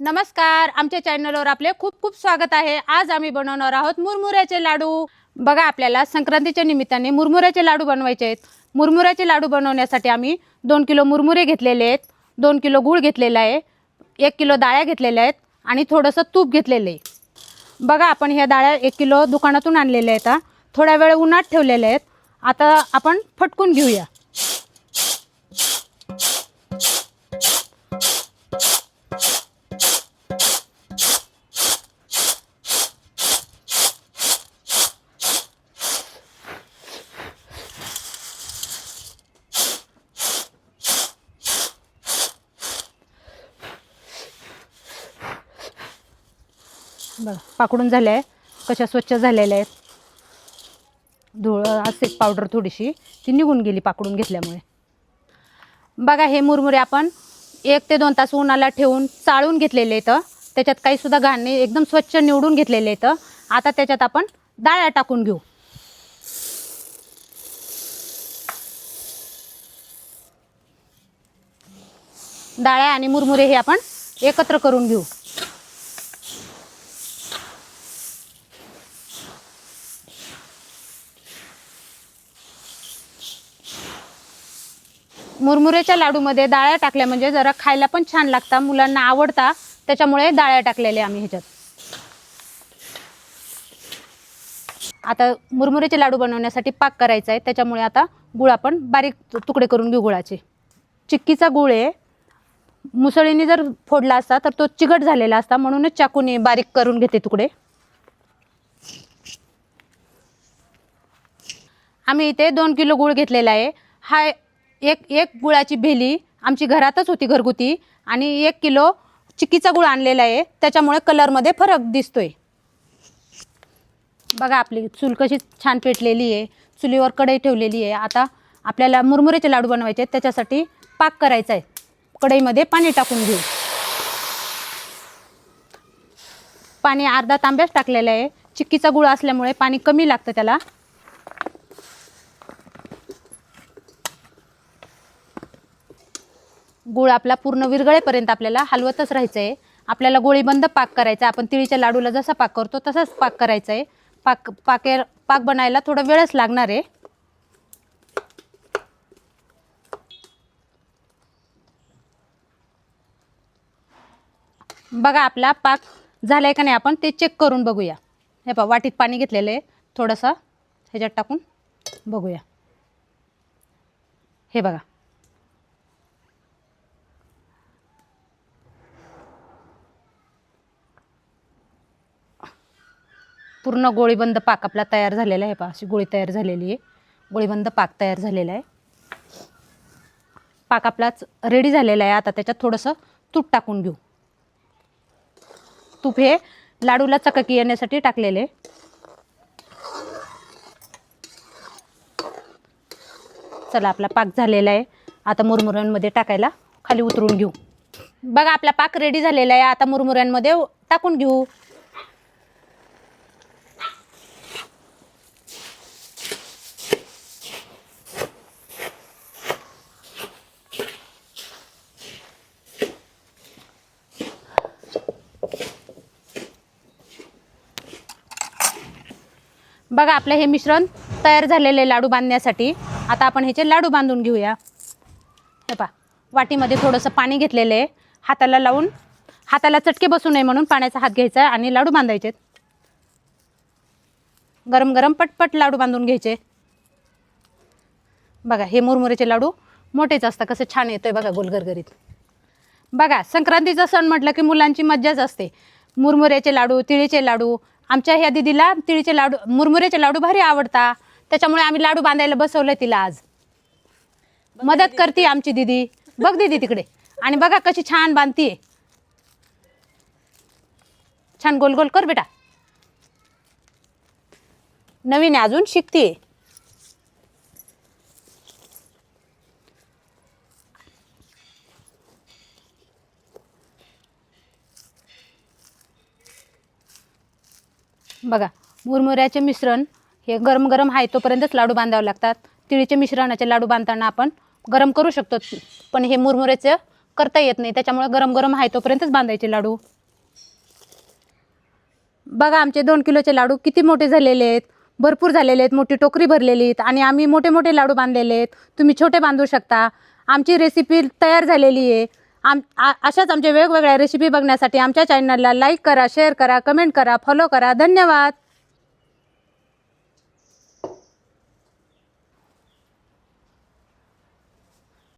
नमस्कार आमच्या चॅनलवर आपले खूप खूप स्वागत आहे. आज आम्ही बनवणार आहोत मुरमुऱ्याचे लाडू. बघा आपल्याला संक्रांतीच्या निमित्ताने मुरमुऱ्याचे लाडू बनवायचे आहेत. मुरमुऱ्याचे लाडू बनवण्यासाठी आम्ही दोन किलो मुरमुरे घेतलेले आहेत. दोन किलो गूळ घेतलेला आहे. एक किलो डाळ्या घेतलेल्या आहेत आणि थोडंसं तूप घेतलेलं आहे. बघा आपण ह्या डाळ्या एक किलो दुकानातून आणलेल्या आहेत. थोड्या वेळ उन्हात ठेवलेल्या आहेत. आता आपण फटकून घेऊया. बघा पाकडून झाल्या आहे कशा स्वच्छ झालेल्या आहेत. धूळ असे पावडर थोडीशी ती निघून गेली पाकडून घेतल्यामुळे. बघा हे मुरमुरे आपण एक ते दोन तास उन्हाला ठेवून चाळून घेतलेले आहेत. त्याच्यात काहीसुद्धा घाण नाही एकदम स्वच्छ निवडून घेतलेले आहेत. आता त्याच्यात आपण डाळ्या टाकून घेऊ. डाळ्या आणि मुरमुरे हे आपण एकत्र करून घेऊ. मुरमुऱ्याच्या लाडूमध्ये डाळ्या टाकल्या म्हणजे जरा खायला पण छान लागतात मुलांना आवडता त्याच्यामुळे डाळ्या टाकलेल्या आम्ही ह्याच्यात. आता मुरमुऱ्याचे लाडू बनवण्यासाठी पाक करायचा आहे त्याच्यामुळे आता गुळ आपण बारीक तुकडे करून घेऊ गुळाचे. चिक्कीचा गुळ आहे. मुसळीने जर फोडला असता तर तो चिकट झालेला असता म्हणूनच चाकूने बारीक करून घेते तुकडे. आम्ही इथे दोन किलो गुळ घेतलेला आहे. हा एक एक गुळाची भेली आमची घरातच होती घरगुती आणि एक किलो चिक्कीचा गुळ आणलेला आहे. त्याच्यामुळे कलरमध्ये फरक दिसतोय. बघा आपली चूल कशी छान पेटलेली आहे. चुलीवर कढई ठेवलेली आहे. आता आपल्याला मुरमुरेचे लाडू बनवायचे आहेत. त्याच्यासाठी पाक करायचा आहे. कढईमध्ये पाणी टाकून घेऊ. पाणी अर्धा तांब्याच टाकलेलं आहे. चिक्कीचा गुळ असल्यामुळे पाणी कमी लागतं त्याला. गुळ आपला पूर्ण विरगळेपर्यंत आपल्याला हलवतच राहायचं आहे आपल्याला गोळीबंद पाक करायचा आहे आपण तिळीच्या लाडूला जसा पाक करतो तसाच पाक करायचा आहे पाक पाके पाक बनायला थोडा वेळच लागणार आहे. बघा आपला पाक झालाय का नाही आपण ते चेक करून बघूया. हे पहा वाटीत पाणी घेतलेलं आहे. थोडंसं ह्याच्यात टाकून बघूया. हे बघा पूर्ण गोळीबंद पाक आपला तयार झालेला आहे पहा. अशी गोळी तयार झालेली आहे. गोळीबंद पाक तयार झालेला आहे. पाक आपलाच रेडी झालेला आहे. आता त्याच्यात थोडंसं तूप टाकून घेऊ. तूप हे लाडूला चकाकी येण्यासाठी टाकलेले चला आपला पाक झालेला आहे. आता मुरमुऱ्यांमध्ये टाकायला खाली उतरून घेऊ. बघा आपला पाक रेडी झालेला आहे. आता मुरमुऱ्यांमध्ये टाकून घेऊ. बघा आपलं हे मिश्रण तयार झालेले लाडू बांधण्यासाठी. आता आपण ह्याचे लाडू बांधून घेऊया. हे पा वाटीमध्ये थोडंसं पाणी घेतलेलं आहे. हाताला लावून हाताला चटके बसू नये म्हणून पाण्याचा हात घ्यायचा आहे आणि लाडू बांधायचे गरम गरम पटपट लाडू बांधून घ्यायचे. बघा हे मुरमुरेचे लाडू मोठेच असतात कसं छान येतोय बघा गोलगरगरीत. बघा संक्रांतीचा सण म्हटलं की मुलांची मज्जाच असते. मुरमुऱ्याचे लाडू तिळीचे लाडू आमच्या ह्या दिदीला तिळीचे लाडू मुरमुऱ्याचे लाडू भारी आवडता. त्याच्यामुळे आम्ही लाडू बांधायला बसवलं तिला आज. मदत करते आमची दिदी. बघ दिदी तिकडे. आणि बघा कशी छान बांधतीये. छान गोल गोल कर बेटा. नवीन अजून शिकते बघा मुरमुऱ्याचे मिश्रण हे गरम गरम आहे तोपर्यंतच लाडू बांधावे लागतात. तिळीचे मिश्रणाचे लाडू बांधताना आपण गरम करू शकतो पण हे मुरमुऱ्याचं करता येत नाही. त्याच्यामुळे गरम गरम आहे तोपर्यंतच बांधायचे लाडू. बघा आमचे दोन किलोचे लाडू किती मोठे झालेले आहेत. भरपूर झालेले आहेत मोठी टोकरी भरलेली आहेत आणि आम्ही मोठे मोठे लाडू बांधलेले आहेत. तुम्ही छोटे बांधू शकता. आमची रेसिपी तयार झालेली आहे. आम आ- अशाच आमच्या वेगवेगळ्या रेसिपी बघण्यासाठी आमच्या चॅनलला लाईक करा शेअर करा कमेंट करा फॉलो करा. धन्यवाद.